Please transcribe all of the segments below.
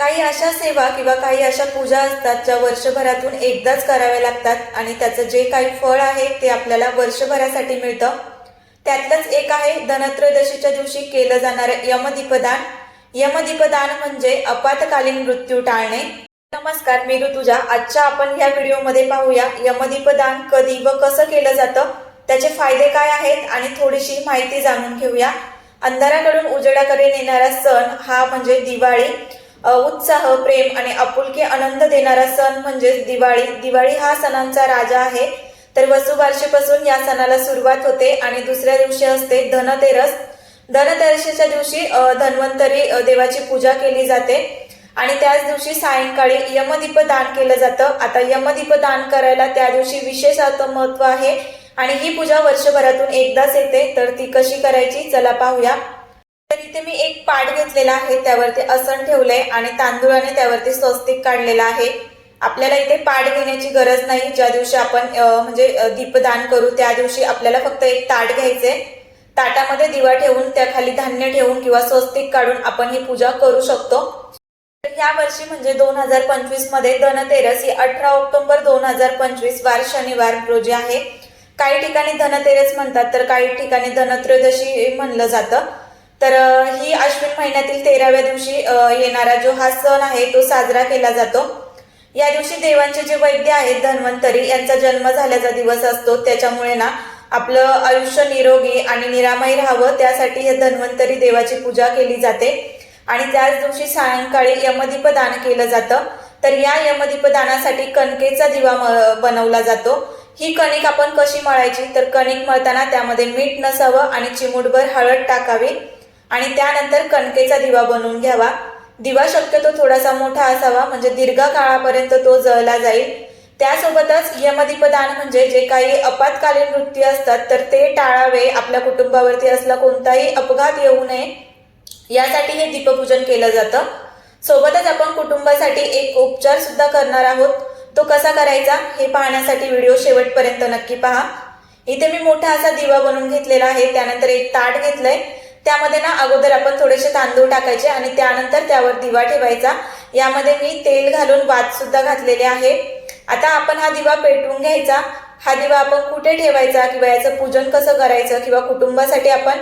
काही अशा सेवा किंवा काही अशा पूजा असतात ज्या वर्षभरातून एकदाच कराव्या लागतात आणि त्याचं जे काही फळ आहे ते आपल्याला वर्षभरासाठी मिळतं. त्यातलंच एक आहे धनत्रयोदशीच्या दिवशी केलं जाणारं यमदीपदान. यमदीपदान म्हणजे अपातकालीन मृत्यू टाळणे. नमस्कार मी ऋतुजा. आजच्या आपण या व्हिडिओमध्ये पाहूया यमदीपदान कधी व कसं केलं जातं त्याचे फायदे काय आहेत आणि थोडीशी माहिती जाणून घेऊया. अंधाराकडून उजेडाकडे नेणारा सण हा म्हणजे दिवाळी. उत्साह प्रेम आणि आपुलकी आनंद देणारा सण म्हणजेच दिवाळी. दिवाळी हा सणांचा राजा आहे. तर वसुबारशीपासून या सणाला सुरुवात होते आणि दुसऱ्या दिवशी असते धनतेरस. धनतेरशीच्या दिवशी धन्वंतरी देवाची पूजा केली जाते. आणि त्याच दिवशी सायंकाळी यमदीप दान केलं जातं. आता यमदीप दान करायला त्या दिवशी विशेष अर्थ महत्त्व आहे. आणि ही पूजा वर्षभरातून एकदाच येते. तर ती कशी करायची? चला पाहूया. तर इथे मी एक पाट घेतलेला आहे त्यावरती आसन ठेवलंय आणि तांदूळाने त्यावरती स्वस्तिक काढलेला आहे. आपल्याला इथे पाट घेण्याची गरज नाही ज्या दिवशी आपण म्हणजे दीपदान करू त्या दिवशी आपल्याला फक्त एक ताट घ्यायचे ताटामध्ये दिवा ठेवून त्याखाली धान्य ठेवून किंवा स्वस्तिक काढून आपण ही पूजा करू शकतो. तर या वर्षी म्हणजे दोन हजार पंचवीसमध्ये धनतेरस ही अठरा ऑक्टोबर दोन हजार पंचवीस वार शनिवार रोजी आहे. काही ठिकाणी धनतेरस म्हणतात तर काही ठिकाणी धनत्रयोदशी म्हणलं जातं. तर ही अश्विन महिन्यातील तेराव्या दिवशी येणारा जो हा सण आहे तो साजरा केला जातो. या दिवशी देवांचे जे वैद्य आहेत धन्वंतरी यांचा जन्म झाल्याचा दिवस असतो. त्याच्यामुळे ना आपलं आयुष्य निरोगी आणि निरामय राहावं त्यासाठी हे धन्वंतरी देवाची पूजा केली जाते. आणि त्याच दिवशी सायंकाळी यमदीप दान केलं जातं. तर या यमदीप दानासाठी कणकेचा दिवा म- बनवला जातो. ही कणिक आपण कशी मळायची? तर कणिक मळताना त्यामध्ये मीठ नसावं आणि चिमूटभर हळद टाकावी. आणि त्यानंतर कणकेचा दिवा बनवून घ्यावा. दिवा शक्यतो थोडासा मोठा असावा म्हणजे दीर्घ काळापर्यंत तो जळला जाईल. त्यासोबतच यमदीपदान म्हणजे जे काही आपत्कालीन मृत्यू असतात तर ते टाळावे. आपल्या कुटुंबावरती असला कोणताही अपघात येऊ नये. यासाठी हे दीपपूजन केलं जातं. सोबतच आपण कुटुंबासाठी एक उपचार सुद्धा करणार आहोत. तो कसा करायचा हे पाहण्यासाठी व्हिडिओ शेवटपर्यंत नक्की पहा. इथे मी मोठा असा दिवा बनवून घेतलेला आहे. त्यानंतर एक ताट घेतलंय. त्यामध्ये ना अगोदर आपण थोडेसे तांदूळ टाकायचे आणि त्यानंतर त्यावर दिवा ठेवायचा. यामध्ये मी तेल घालून वात सुद्धा घातलेले आहे. आता आपण हा दिवा पेटवून घ्यायचा. हा दिवा आपण कुठे ठेवायचा? किंवा याचं पूजन कसं करायचं? किंवा कुटुंबासाठी आपण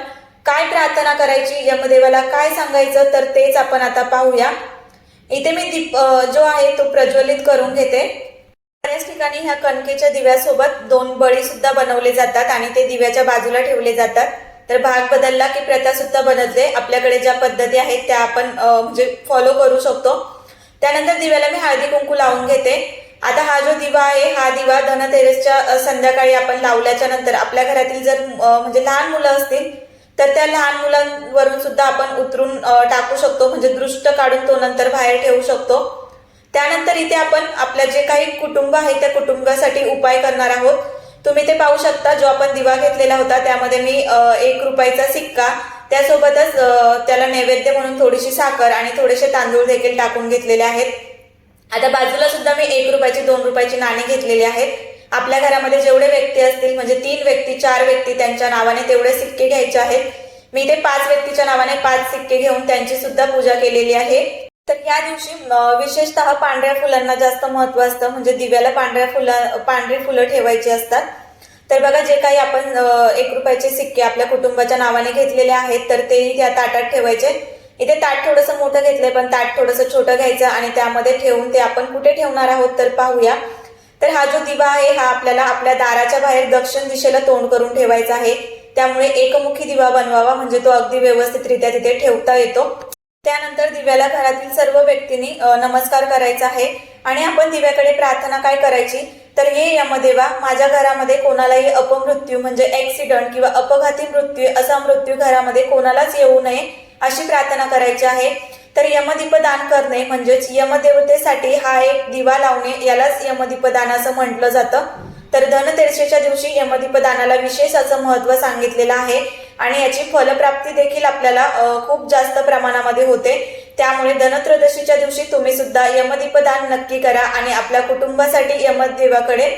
काय प्रार्थना करायची? यमदेवाला काय सांगायचं? तर तेच आपण आता पाहूया. इथे मी दीप जो आहे तो प्रज्वलित करून घेते. बऱ्याच ठिकाणी ह्या कणकेच्या दिव्यासोबत दोन बळी सुद्धा बनवले जातात आणि ते दिव्याच्या बाजूला ठेवले जातात. तर भाग बदलला की प्रथा सुद्धा बदलते. आपल्याकडे ज्या पद्धती आहेत त्या आपण म्हणजे फॉलो करू शकतो. त्यानंतर दिव्याला मी हळदी कुंकू लावून घेते. आता हा जो दिवा आहे हा दिवा धनतेरसच्या संध्याकाळी आपण लावल्याच्या नंतर आपल्या घरातील जर म्हणजे लहान मुलं असतील तर त्या लहान मुलांवरून सुद्धा आपण उतरून टाकू शकतो. म्हणजे दृष्ट काढून तो नंतर बाहेर ठेवू शकतो. त्यानंतर इथे आपण आपल्या जे काही कुटुंब आहे त्या कुटुंबासाठी उपाय करणार आहोत. तुम्ही ते पाहू शकता. जो आपण दिवा घेतलेला होता त्यामध्ये मी एक रुपयाचा सिक्का त्यासोबतच त्याला नैवेद्य म्हणून थोडीशी साखर आणि थोडेसे तांदूळ देखील टाकून घेतलेले आहेत. आता बाजूला सुद्धा मी एक रुपयाची दोन रुपयाची नाणी घेतलेली आहेत. आपल्या घरामध्ये जेवढे व्यक्ती असतील म्हणजे तीन व्यक्ती चार व्यक्ती त्यांच्या नावाने तेवढे सिक्के घ्यायचे आहेत. मी ते पाच व्यक्तीच्या नावाने पाच सिक्के घेऊन त्यांची सुद्धा पूजा केलेली आहे. तर या दिवशी विशेषतः पांढऱ्या फुलांना जास्त महत्त्व असतं. म्हणजे दिव्याला पांढऱ्या फुला पांढरी फुलं ठेवायची असतात. तर बघा जे काही आपण एक रुपयाचे सिक्के आपल्या कुटुंबाच्या नावाने घेतलेले आहेत तर ते त्या ताटात ठेवायचे. इथे ताट थोडंसं मोठं घेतलंय पण ताट थोडंसं छोटं घ्यायचं आणि त्यामध्ये ठेवून ते आपण कुठे ठेवणार आहोत तर पाहूया. तर हा जो दिवा आहे हा आपल्याला आपल्या दाराच्या बाहेर दक्षिण दिशेला तोंड करून ठेवायचा आहे. त्यामुळे एकमुखी दिवा बनवावा म्हणजे तो अगदी व्यवस्थितरित्या तिथे ठेवता येतो. त्यानंतर दिव्याला घरातील सर्व व्यक्तींनी नमस्कार करायचा आहे. आणि आपण दिव्याकडे प्रार्थना काय करायची? तर हे यमदेवा माझ्या घरामध्ये कोणालाही अपमृत्यू म्हणजे ॲक्सिडंट किंवा अपघाती मृत्यू असा मृत्यू घरामध्ये कोणालाच येऊ नये अशी प्रार्थना करायची आहे. तर यमदीप दान करणे म्हणजेच यमदेवतेसाठी हा एक दिवा लावणे यालाच यमदीप दान असं म्हटलं जातं. तर धनतेरसेच्या दिवशी यमदीप दानाला विशेष असं महत्त्व सांगितलेलं आहे. आणि याची फलप्राप्ती देखील आपल्याला खूप जास्त प्रमाणामध्ये होते. त्यामुळे धनत्रयोदशीच्या दिवशी तुम्ही सुद्धा यमदीपदान नक्की करा आणि आपल्या कुटुंबासाठी यमदेवाकडे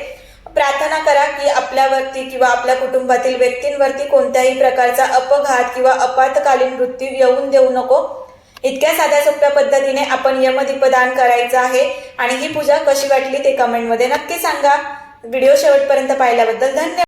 प्रार्थना करा की आपल्यावरती किंवा आपल्या कुटुंबातील व्यक्तींवरती कोणत्याही प्रकारचा अपघात किंवा अपातकालीन मृत्यू येऊन देऊ नको. इतक्या साध्या सोप्या पद्धतीने आपण यमदीपदान करायचं आहे आणि ही पूजा कशी वाटली ते कमेंटमध्ये नक्की सांगा. व्हिडिओ शेवटपर्यंत पाहिल्याबद्दल धन्यवाद.